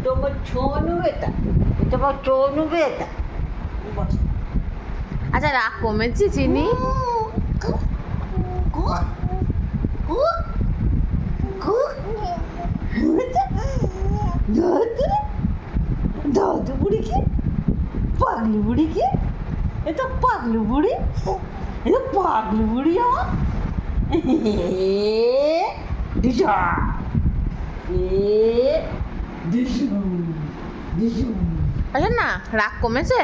ওটা আমার ছোনু বেটা এটা আমার বেটা আচ্ছা রাগ কমেছে চিনি? দাদু বুড়ি কি পাগলু বুড়ি কি এ তো পাগলু বুড়ি এ তো পাগলু বুড়ি আমার এ দিশু দিশু আচ্ছা না রাগ কমেছে?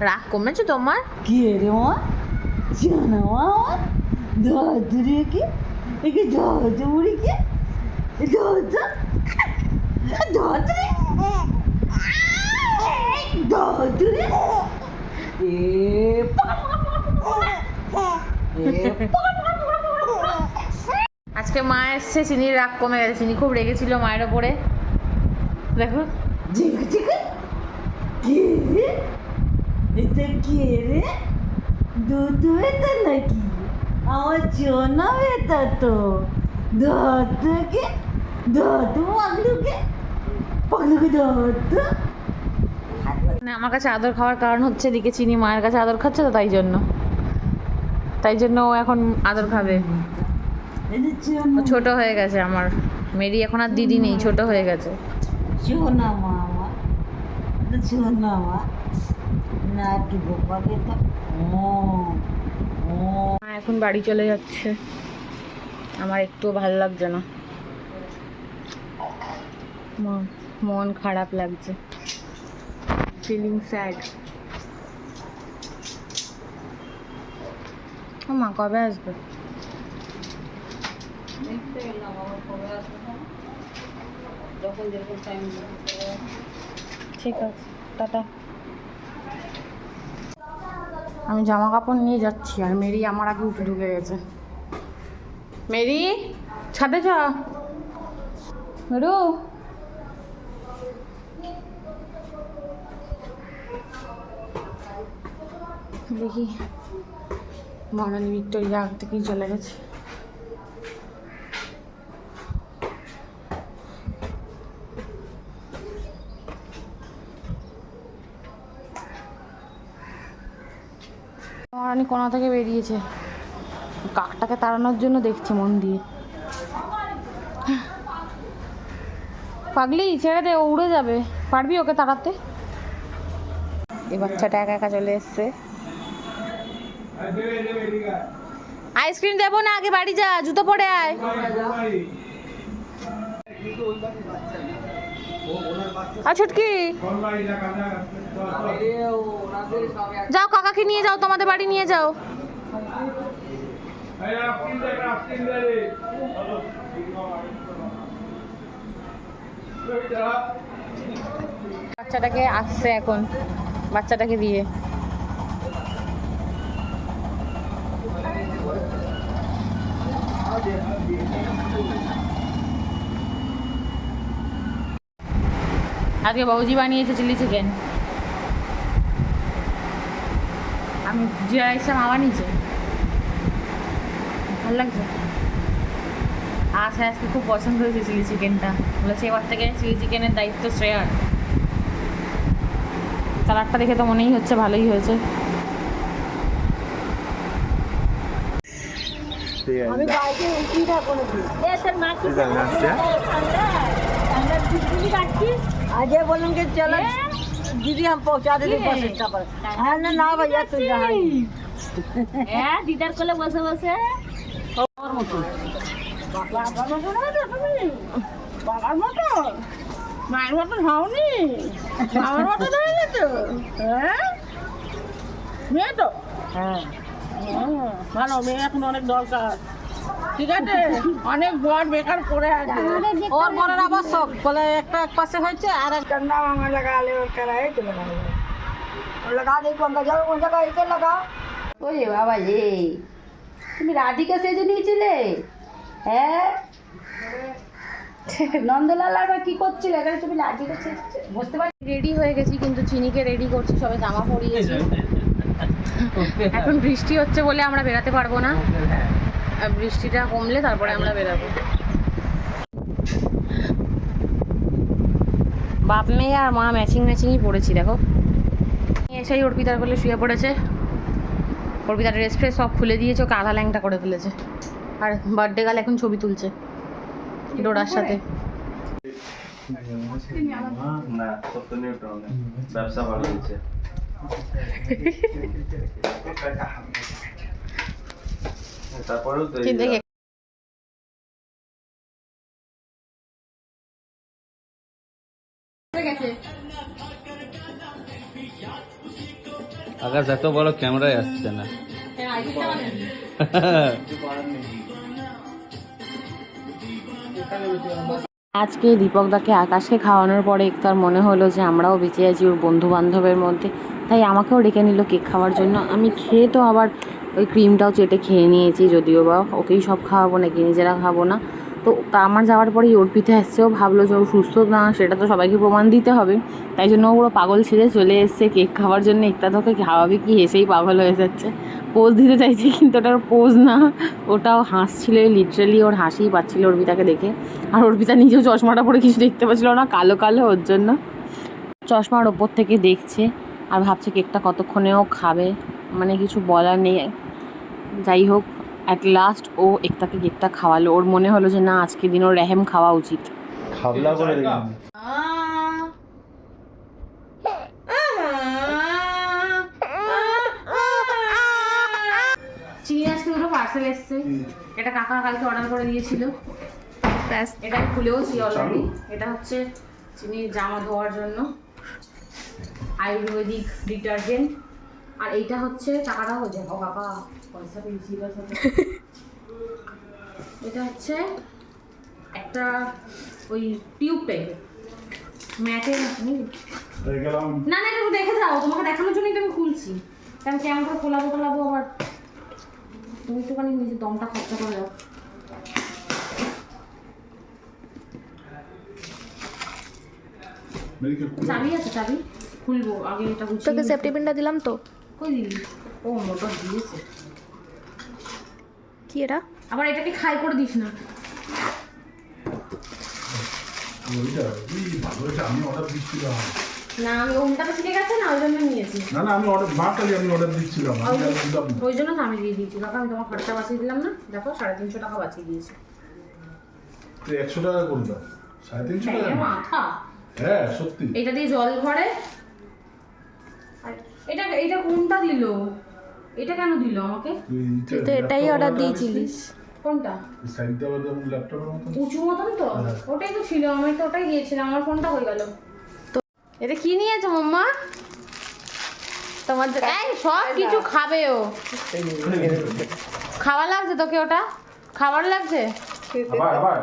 রাগ কমেছে তোমার? কি রে মা? জানা আমার দাদু কি? একে দাদু বুড়ি কি? দাদু রে রে এ আজকে মা এসছে চিনির রাগ কমে গেছে চিনি খুব রেগেছিল মায়ের ওপরে। দেখো। রে এটা কে? রে? দুধু এটা নাকি? আমার জোনা বেটা তো। দাদুকে দাদু পাগলুকে? পাগলুকে দাদু মানে আমার কাছে আদর খাওয়ার কারণ হচ্ছে দিকে চিনি মায়ের কাছে আদর খাচ্ছে তো তাই জন্য। তাই জন্য ও এখন আদর খাবে। ছোট হয়ে গেছে আমার। মেরি এখন আর দিদি নেই ছোট হয়ে গেছে। মা আমার মা না একটু গোপাকে তো ও ও মা এখন বাড়ি চলে যাচ্ছে আমার একটুও ভালো লাগছে না ম- মন খারাপ লাগছে ফিলিং স্যাড মা কবে আসবে দেখতে এলাম আবার কবে আসবে যখন টাইম ঠিক আছে, টাটা। আমি জামা কাপড় নিয়ে যাচ্ছি, আর মেরি আমার আগে উঠে ঢুকে গেছে। মেরি, ছাদে চ মেরু। দেখি মহারানী ভিক্টোরিয়া আগ থেকেই চলে গেছে। মহারানী কোনা থেকে বেরিয়েছে। কাকটাকে তাড়ানোর জন্য দেখছে মন দিয়ে। পাগলি ছেড়ে দে ও উড়ে যাবে। পারবি ওকে তাড়াতে? এই বাচ্চাটা একা একা চলে এসছে। আইসক্রিম দেবো না আগে বাড়ি যা জুতো পরে আয়। আর ছুটকি যাও কাকাকে নিয়ে যাও, তোমাদের বাড়ি নিয়ে যাও। বাচ্চাটাকে আসছে এখন, বাচ্চাটাকে দিয়ে। আজকে বৌজি বানিয়েছে চিলি চিকেন। আমি জিরা রাইসটা মা বানিয়েছে ভালো লাগছে? আচ্ছা আজকে খুব পছন্দ হয়েছে চিলি চিকেনটা। বলেছে এবার থেকে চিলি চিকেনের দায়িত্ব শ্রেয়ার। কালারটা দেখে তো মনেই হচ্ছে ভালোই হয়েছে। আমি বাইকে উঠি না কোনো দিন आज ये बोलेंगे कि चलो दीदी हम पहुंचा देते बस स्टॉप पर हाँ ना ना भैया तू यहाँ হ্যাঁ দিদার কোলে বসে বসে और मत बाबा मत ना तो তুমি বাবার মতো মায়ের মতো হাওনি বাবার মতো দাঁড়িয়ে তো হ্যাঁ মেয়ে তো হ্যাঁ ভালো মেয়ে এখন অনেক দরকার ঠিক আছে অনেক বর বেকার করে আছে ওর বরের আবশ্যক বলে একটা এক পাশে হয়েছে আর একটা নাম আমার লাগা ले और कराए तो लगा और लगा दे कौन का जाओ कौन जगह इधर लगा ওরে বাবা রে তুমি রাধিকা সেজে নিয়েছিলে হ্যাঁ নন্দলাল আর কি করছিলে এখানে তুমি রাধিকা সেজেছো বুঝতে পারি রেডি হয়ে গেছি কিন্তু চিনিকে রেডি করছি সবে জামা পরিয়েছি এখন বৃষ্টি হচ্ছে বলে আমরা বেরাতে পারবো না আর বৃষ্টিটা কমলে তারপরে আমরা বেরাবো। বাপ মেয়ে আর মা ম্যাচিং ম্যাচিংই পড়েছি দেখো। এসেই অর্পিতার বলে শুয়ে পড়েছে। অর্পিতার ড্রেস ফ্রেস সব খুলে দিয়েছে ওকে আধা ল্যাংটা করে ফেলেছে। আর বার্থডে গাল এখন ছবি তুলছে ডোরার সাথে। ব্যবসা হচ্ছে তারপরেও তো আকাশ এত বড় ক্যামেরায় আসছে না। আজকে দীপক দাকে আকাশকে খাওয়ানোর পরে তার মনে হলো যে আমরাও বেঁচে আছি ওর বন্ধু বান্ধবের মধ্যে। তাই আমাকেও ডেকে নিল কেক খাওয়ার জন্য। আমি খেয়ে তো আবার ওই ক্রিমটাও চেটে খেয়ে নিয়েছি, যদিও বা ওকেই সব খাওয়াবো নাকি নিজেরা খাব না। তো আমার যাওয়ার পরেই অর্পিতে আসছে ও ভাবলো যে ও সুস্থ না, সেটা তো সবাইকে প্রমাণ দিতে হবে। তাই জন্য ও পুরো পাগল ছেড়ে চলে এসছে কেক খাওয়ার জন্য। একটা তোকে খাওয়াবে কি হেসেই পাগল হয়ে যাচ্ছে। পোজ দিতে চাইছে কিন্তু ওটার পোজ না। ওটাও হাসছিল লিটারেলি ওর হাসিই পাচ্ছিল অর্পিতাকে দেখে। আর অর্পিতা নিজেও চশমাটা পরে কিছু দেখতে পাচ্ছিল না, কালো কালো ওর জন্য। চশমার ওপর থেকে দেখছে আর ভাবছে কেকটা কতক্ষণেও খাবে। মানে কিছু বলার নেই। যাই হোক অ্যাট লাস্ট ও একটাকে কেকটা খাওয়ালো। ওর মনে হলো যে না আজকে দিন ওর রেহেম খাওয়া উচিত। খাবলা করে দেখুন চিনি আজকে দুটো পার্সেল এসছে। এটা কাকা কালকে অর্ডার করে দিয়েছিল। ব্যাস। এটা খুলেওছি অলরেডি এটা হচ্ছে চিনির জামা ধোয়ার জন্য। আয়ুর্বেদিক ডিটারজেন্ট আর এইটা হচ্ছে টাকাটা হয়ে যাবে। ও বাবা পয়সা পেয়েছি এটা হচ্ছে একটা ওই টিউব টাইপের ম্যাটের না না একটু দেখে যাও তোমাকে দেখানোর জন্যই তো আমি খুলছি। কারণ কেমন করে খোলাবো খোলাবো আবার তুমি একটুখানি নিজের দমটা খরচা করে দাও। চাবি আছে চাবি? খুলবো আগে এটা গুছিয়ে তোকে সেফটি পিনটা দিলাম তো। কই দিলি ও মোটর দিয়েছে। কি এটা? আবার এটাকে খাই করে দিস না। না আমি ওমটাতে শিখে গেছে না ওই জন্য নিয়েছি। না না আমি অর্ডার মা কালি আমি অর্ডার দিচ্ছিলাম আমি আর দিলাম না। ওই জন্য আমি দিয়ে দিয়েছি। কাকা আমি তোমার খরচা বাঁচিয়ে দিলাম না? দেখো সাড়ে তিনশো টাকা বাঁচিয়ে দিয়েছি। একশো টাকা করে দাও। সাড়ে তিনশো টাকা? মাথা। হ্যাঁ সত্যি। এটা দিয়ে জল ভরে। আর এটা এটা কোনটা দিল? এটা কেন দিল আমাকে? তুই তো এটাই অর্ডার দিয়েছিলিস। কোনটা? সাইডটা ল্যাপটপের উঁচু মতন তো? হ্যাঁ। ওটাই তো ছিল আমি তো ওটাই দিয়েছিলাম আমার ফোনটা হয়ে গেল? এটা কি নিয়েছো মাম্মা? তোমার এই সব কিছু খাবে ও। খাওয়া লাগছে তোকে ওটা? খাবার লাগছে? আবার আবার।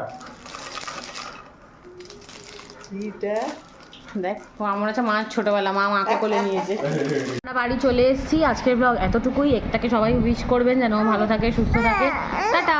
দেখ আমার হচ্ছে মা ছোটবেলা, মা মাকে কোলে নিয়েছে। আমরা বাড়ি চলে এসেছি, আজকের ব্লগ এতটুকুই। একটাকে সবাই উইশ করবেন যেন ভালো থাকে, সুস্থ থাকে। টাটা।